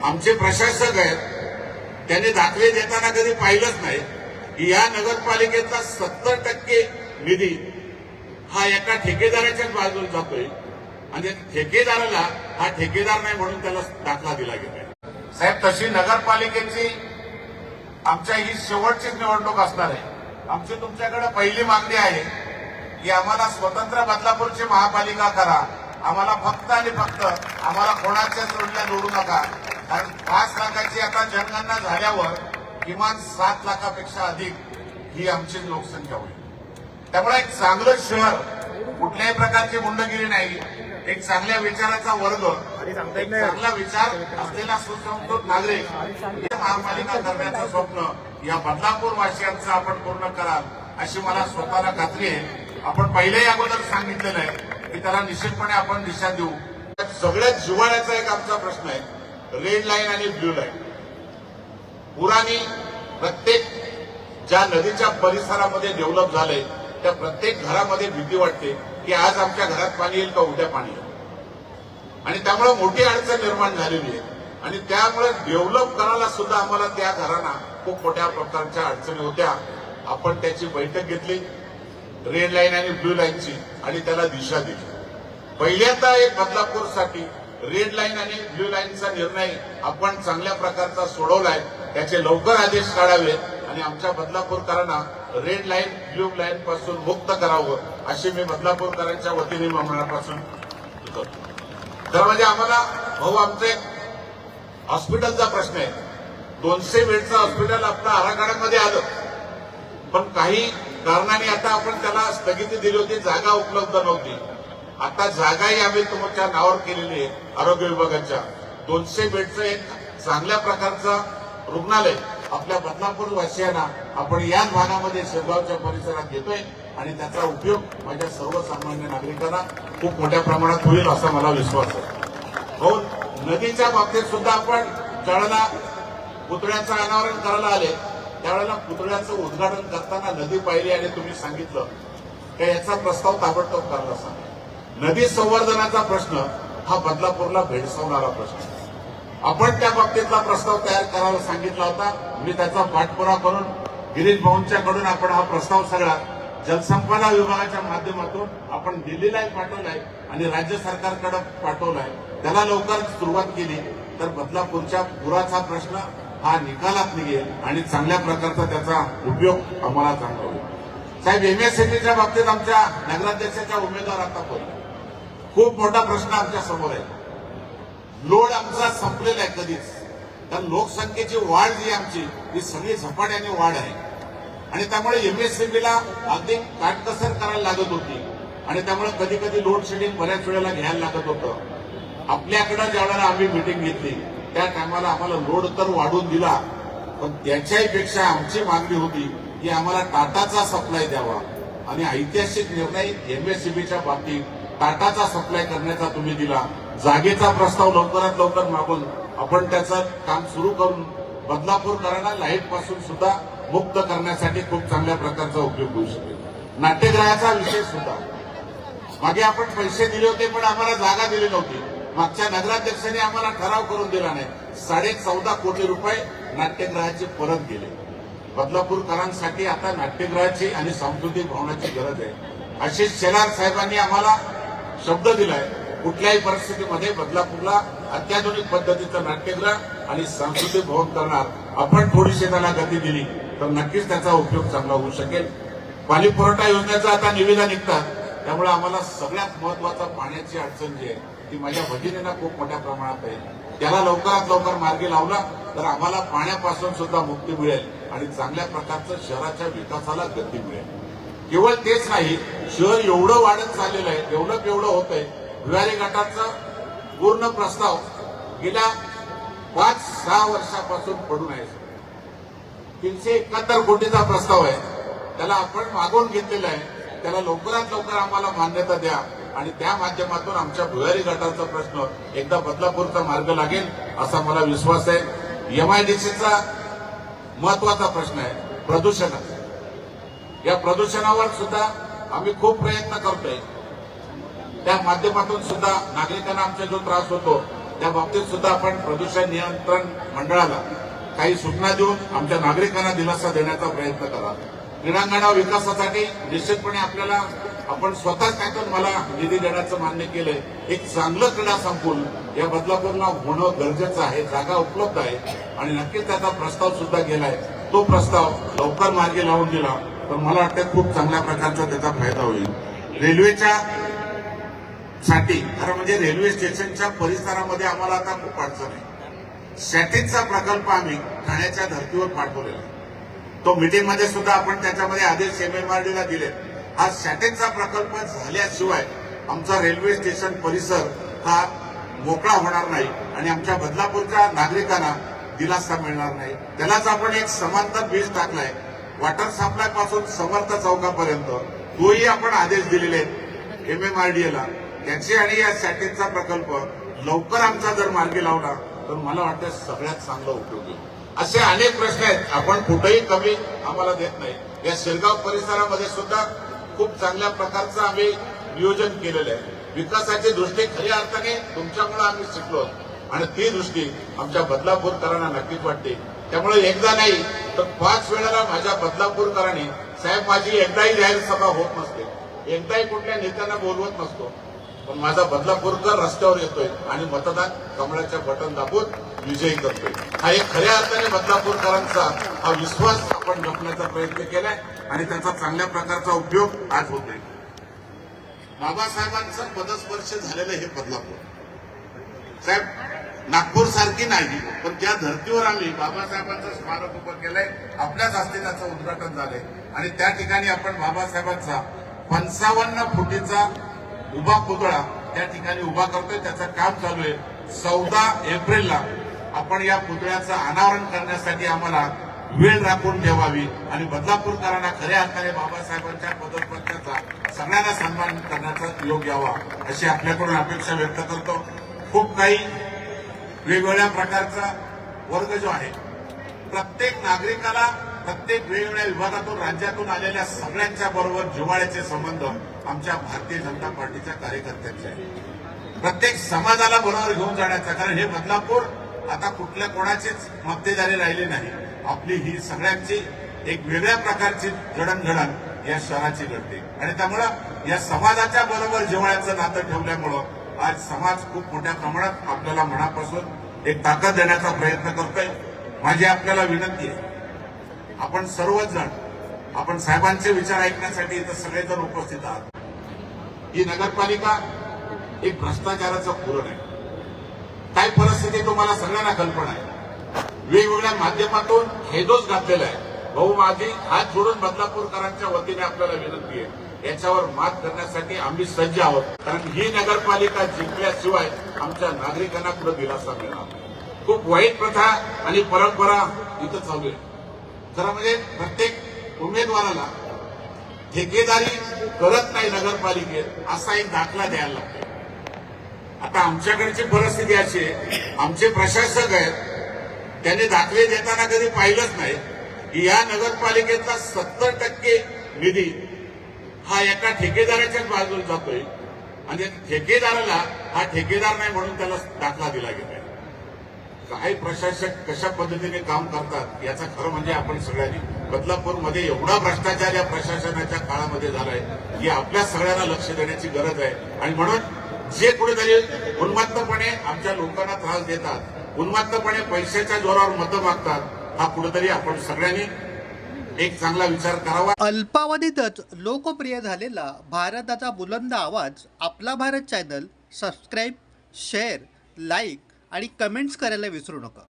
आमचे प्रशासक आहेत त्यांनी दाखले देताना कधी पाहिलंच नाही. की या नगरपालिकेचा सत्तर टक्के निधी हा एका ठेकेदाराच्याच बाजूला जातोय आणि ठेकेदाराला हा ठेकेदार नाही म्हणून त्याला दाखला दिला गेलाय. साहेब तशी नगरपालिकेची आमच्या ही शेवटचीच निवडणूक असणार आहे. आमची तुमच्याकडे पहिली मागणी आहे की आम्हाला स्वतंत्र बदलापूरची महापालिका करा. आम्हाला फक्त आणि फक्त आम्हाला कोणाच्या जोडल्या निवडू नका. कारण पाच लाखाची आता जनगणना झाल्यावर किमान सात लाखापेक्षा अधिक ही आमची लोकसंख्या होईल. त्यामुळे एक चांगलं शहर कुठल्याही प्रकारची गुंडगिरी नाही एक चांगल्या विचाराचा वर्ग एक चांगला विचार असलेला सुसंस्कृत नागरिक हे महापालिका करण्याचं स्वप्न या बदलापूर वासियांचं आपण पूर्ण कराल अशी मला स्वतःला खात्री आहे. आपण पहिल्याही अगोदर सांगितलेलं आहे की त्याला निश्चितपणे आपण दिशा देऊ. सगळ्यात जिव्हाळ्याचा एक आमचा प्रश्न आहे. रेड लाईन आणि ब्ल्यू लाईन. पुरानी प्रत्येक ज्या नदीच्या परिसरामध्ये डेव्हलप झालंय त्या प्रत्येक घरामध्ये भीती वाटते की आज आमच्या घरात पाणी येईल का उद्या पाणी येईल. आणि त्यामुळे मोठी अडचण निर्माण झालेली आहे. आणि त्यामुळे डेव्हलप करायला सुद्धा आम्हाला त्या घरांना खूप मोठ्या प्रकारच्या अडचणी होत्या. आपण त्याची बैठक घेतली रेड लाईन आणि ब्ल्यू लाईनची आणि त्याला दिशा दिली. पहिल्यांदा एक बदलापूरसाठी रेड लाईन आणि ब्ल्यू लाईनचा निर्णय आपण चांगल्या प्रकारचा सोडवलाय त्याचे लवकर आदेश काढावेत आणि आमच्या बदलापूरकरांना रेड लाईन ब्ल्यू लाईन पासून मुक्त करावं अशी मी बदलापूरकरांच्या वतीने मनापासून करतो. तर म्हणजे आम्हाला भाऊ आमचं एक हॉस्पिटलचा प्रश्न आहे. दोनशे बेडचं हॉस्पिटल आपल्या आराखड्यामध्ये आलं. पण काही कारणाने आता आपण त्याला स्थगिती दिली होती जागा उपलब्ध नव्हती. आता जागाही आम्ही तुमच्या नावावर केलेली आहे आरोग्य विभागाच्या. दोनशे बेडचं एक चांगल्या प्रकारचं रुग्णालय आपल्या बदलापूर वासियांना आपण याच भागामध्ये शेगावच्या परिसरात घेतोय आणि त्याचा उपयोग माझ्या सर्वसामान्य नागरिकांना खूप मोठ्या प्रमाणात होईल असा मला विश्वास आहे. हो नदीच्या बाबतीत सुद्धा आपण ज्यावेळेला पुतळ्याचं अनावरण करायला आले त्यावेळेला पुतळ्याचं उद्घाटन करताना नदी पाहिली आणि तुम्ही सांगितलं. का याचा प्रस्ताव ताबडतोब करायला सांगा नदी संवर्धनाचा प्रश्न हा बदलापूरला भेडसावणारा प्रश्न. आपण त्या बाबतीतला प्रस्ताव तयार करायला सांगितला होता. मी त्याचा पाठपुरा करून गिरीश भाऊंच्याकडून आपण हा प्रस्ताव सगळा जलसंपदा विभागाच्या माध्यमातून आपण दिल्लीलाही पाठवलाय आणि राज्य सरकारकडे पाठवलाय. त्याला लवकर सुरुवात केली. तर बदलापूरच्या पुराचा प्रश्न हा निकालात निघेल आणि चांगल्या प्रकारचा त्याचा उपयोग आम्हाला चांगला होईल साहेब एमएसएमईच्या बाबतीत आमच्या नगराध्यक्षाच्या उमेदवार आता बोलले खूप मोठा प्रश्न आमच्यासमोर आहे. लोड आमचा संपलेला आहे कधीच. तर लोकसंख्येची वाढ जी आमची ही सगळी झपाट्याने वाढ आहे. आणि त्यामुळे एमएससीबीला अगदी काटकसर करायला लागत होती. आणि त्यामुळे कधी कधी लोड शेडिंग बऱ्याच वेळेला घ्यायला लागत होतं. आपल्याकडे ज्या वेळेला आम्ही मिटिंग घेतली त्या टायमाला आम्हाला लोड तर वाढून दिला पण त्याच्याही पेक्षा आमची मागणी होती की आम्हाला टाटाचा सप्लाय द्यावा. आणि ऐतिहासिक निर्णय एमएससीबीच्या बाबतीत टाटाचा सप्लाय करण्याचा तुम्ही दिला. जागेचा प्रस्ताव लवकरात लवकर मागून आपण त्याचं काम सुरू करून बदलापूरकरांना लाइटपासून सुद्धा मुक्त करण्यासाठी खूप चांगल्या प्रकारचा उपयोग होऊ शकेल. नाट्यगृहाचा विषय सुद्धा. मागे आपण पैसे दिले होते पण आम्हाला जागा दिली नव्हती. मागच्या नगराध्यक्षांनी आम्हाला ठराव करून दिला नाही. साडे चौदा कोटी रुपये नाट्यगृहाचे परत गेले. बदलापूरकरांसाठी आता नाट्यगृहाची आणि सांस्कृतिक भवनाची गरज आहे. आशिष शेलार साहेबांनी आम्हाला शब्द दिलाय. कुठल्याही परिस्थितीमध्ये बदलापूरला अत्याधुनिक पद्धतीचं नाट्यगृह आणि सांस्कृतिक भवन करणार आपण थोडीशी त्याला गती दिली तर नक्कीच त्याचा उपयोग चांगला होऊ शकेल. पाणी पुरवठा योजनेचा आता निविदा निघतात त्यामुळे आम्हाला सगळ्यात महत्त्वाचा पाण्याची अडचण जी आहे ती माझ्या भगिनींना खूप मोठ्या प्रमाणात आहे. त्याला लवकरात लवकर मार्गी लावला तर आम्हाला पाण्यापासून सुद्धा मुक्ती मिळेल आणि चांगल्या प्रकारचं शहराच्या विकासाला गती मिळेल. केवळ तेच नाही शहर एवढं वाढत चाललेलं आहे डेव्हलप एवढं होत आहे भुयारी गटाचा पूर्ण प्रस्ताव गेल्या पाच सहा वर्षापासून पडून आहे. तीनशे एकाहत्तर कोटीचा प्रस्ताव आहे. त्याला आपण मागवून घेतलेला आहे. त्याला लवकरात लवकर आम्हाला मान्यता द्या. आणि त्या माध्यमातून आमच्या भुयारी गटाचा प्रश्न एकदा बदलापूरचा मार्ग लागेल असा मला विश्वास आहे. एमआयडीसीचा महत्त्वाचा प्रश्न आहे. प्रदूषणाचा या प्रदूषणावर सुद्धा आम्ही खूप प्रयत्न करतोय. त्या माध्यमातून सुद्धा नागरिकांना आमचा जो त्रास होतो त्या बाबतीत सुद्धा आपण प्रदूषण नियंत्रण मंडळाला काही सूचना देऊन आमच्या नागरिकांना दिलासा देण्याचा प्रयत्न करा. क्रीडांगणा विकासासाठी निश्चितपणे आपल्याला आपण स्वतःच त्यातून मला निधी देण्याचं मान्य केलंय. एक चांगलं क्रीडा संकुल या बदलापूरला होणं गरजेचं आहे जागा उपलब्ध आहे. आणि नक्कीच त्याचा प्रस्ताव सुद्धा गेलाय. तो प्रस्ताव लवकर मार्गी लावून दिला. तर मला वाटतं खूप चांगल्या प्रकारचा त्याचा फायदा होईल. रेल्वेच्या साठी खरं म्हणजे रेल्वे स्टेशनच्या परिसरामध्ये आम्हाला आता खूप अडचण आहे. सॅटेजचा प्रकल्प आम्ही ठाण्याच्या धर्तीवर पाठवलेला आहे. तो मिटिंगमध्ये सुद्धा आपण त्याच्यामध्ये आदेश एमएमआरडीला दिले हा सॅटेजचा प्रकल्प झाल्याशिवाय आमचा रेल्वे स्टेशन परिसर हा मोकळा होणार नाही आणि आमच्या बदलापूरच्या नागरिकांना दिलासा मिळणार नाही. त्यालाच आपण एक समांतर बीज टाकलाय. वॉटर सप्लायपासून समर्थ चौकापर्यंत तोही आपण आदेश दिलेले आहेत. एमएमआरडीएला त्याची आणि या सॅटिनचा प्रकल्प लवकर आमचा जर मार्गी लावला तर मला वाटतं सगळ्यात चांगला उपयोग. होईल असे अनेक प्रश्न आहेत. आपण कुठेही कमी आम्हाला देत नाही. या शिरगाव परिसरामध्ये सुद्धा खूप चांगल्या प्रकारचं आम्ही नियोजन केलेलं आहे. विकासाची दृष्टी खऱ्या अर्थाने तुमच्यामुळे आम्ही शिकलो. आणि ती दृष्टी आमच्या बदलापूरकरांना नक्कीच वाटते. त्यामुळे एकदा नाही तर पाच वेळेला माझ्या बदलापूरकरांनी साहेब माझी एकदाही जाहीर सभा होत नसते. एकदाही कुठल्या नेत्यांना बोलवत नसतो. पण माझा बदलापूरकर रस्त्यावर येतोय आणि मतदान कमळाच्या बटन दाबून विजयी करतोय. हा एक खऱ्या अर्थाने बदलापूरकरांचा हा विश्वास आपण जपण्याचा प्रयत्न केलाय आणि त्याचा चांगल्या प्रकारचा उपयोग आज होतोय. बाबासाहेबांचं पदस्पर्श झालेलं हे बदलापूर. साहेब नागपूर सारखी नाही पण ज्या धर्तीवर आम्ही बाबासाहेबांचं स्मारक उभं केलंय आपल्याच हस्ते त्याचं उद्घाटन झालंय. आणि त्या ठिकाणी आपण बाबासाहेबांचा पंचावन्न फुटीचा उभा पुतळा त्या ठिकाणी उभा करतोय त्याचं काम चालू आहे. चौदा एप्रिलला आपण या पुतळ्याचं अनावरण करण्यासाठी आम्हाला वेळ राखून ठेवावी आणि बदलापूरकरांना खऱ्या अर्थाने बाबासाहेबांच्या पदस्पर्शाचा सगळ्यांना सन्मान करण्याचा योग यावा अशी आपल्याकडून अपेक्षा व्यक्त करतो. खूप काही वेगवेगळ्या प्रकारचा वर्ग जो आहे प्रत्येक नागरिकाला प्रत्येक वेगवेगळ्या विभागातून राज्यातून आलेल्या सगळ्यांच्या बरोबर जिव्हाळ्याचे संबंध आमच्या भारतीय जनता पार्टीच्या कार्यकर्त्यांचे आहेत. प्रत्येक समाजाला बरोबर घेऊन जाण्याचा कारण हे बदलापूर आता कुठल्या कोणाचीच मक्तेदारी राहिली नाही. आपली ही सगळ्यांची एक वेगळ्या प्रकारची जडणघडण या शहराची घडते. आणि त्यामुळं या समाजाच्या बरोबर जिव्हाळ्याचं नातं ठेवल्यामुळं आज समाज खूप मोठ्या प्रमाणात आपल्याला मनापासून एक ताकद देण्याचा प्रयत्न करतोय. माझी आपल्याला विनंती आहे. आपण सर्वच जण आपण साहेबांचे विचार ऐकण्यासाठी इथं सगळेजण उपस्थित आहात. ही नगरपालिका एक भ्रष्टाचाराचं पुरण आहे काय परिस्थिती तुम्हाला सगळ्यांना कल्पना आहे. वेगवेगळ्या माध्यमातून हेदोच घातलेला आहे. भाऊ माझी हात जोडून बदलापूरकरांच्या वतीने आपल्याला विनंती आहे. याच्यावर मात करण्यासाठी आम्ही सज्ज आहोत. कारण ही नगरपालिका जिंकल्याशिवाय आमच्या नागरिकांना पुढे दिलासा मिळणार खूप वाईट प्रथा आणि परंपरा इथं चालू आहे. खरं म्हणजे प्रत्येक उमेदवाराला ठेकेदारी करत नाही नगरपालिकेत असा एक दाखला द्यायला लागतो आता आमच्याकडची परिस्थिती अशी आहे. आमचे प्रशासक आहेत. त्यांनी दाखले देताना कधी पाहिलंच नाही. की या नगरपालिकेचा सत्तर टक्के निधी हा एका ठेकेदाराच्याच बाजूला जातोय आणि ठेकेदाराला हा ठेकेदार नाही म्हणून त्याला दाखला दिला गेलाय. काय प्रशासक कशा पद्धतीने काम करतात याचा खरं म्हणजे आपण सगळ्यांनी बदलापूरमध्ये एवढा भ्रष्टाचार या प्रशासनाच्या काळामध्ये झालाय की आपल्या सगळ्यांना लक्ष देण्याची गरज आहे. आणि म्हणून जे कुठेतरी उन्मत्तपणे आमच्या लोकांना त्रास देतात उन्मत्तपणे पैशाच्या जोरावर मतं मागतात हा कुठेतरी आपण सगळ्यांनी एक चांगला विचार करावा. अल्पावधीतच लोकप्रिय झालेला भारताचा बुलंद आवाज आपला Bharat channel subscribe share like आणि कमेंट्स करायला विसरू नका.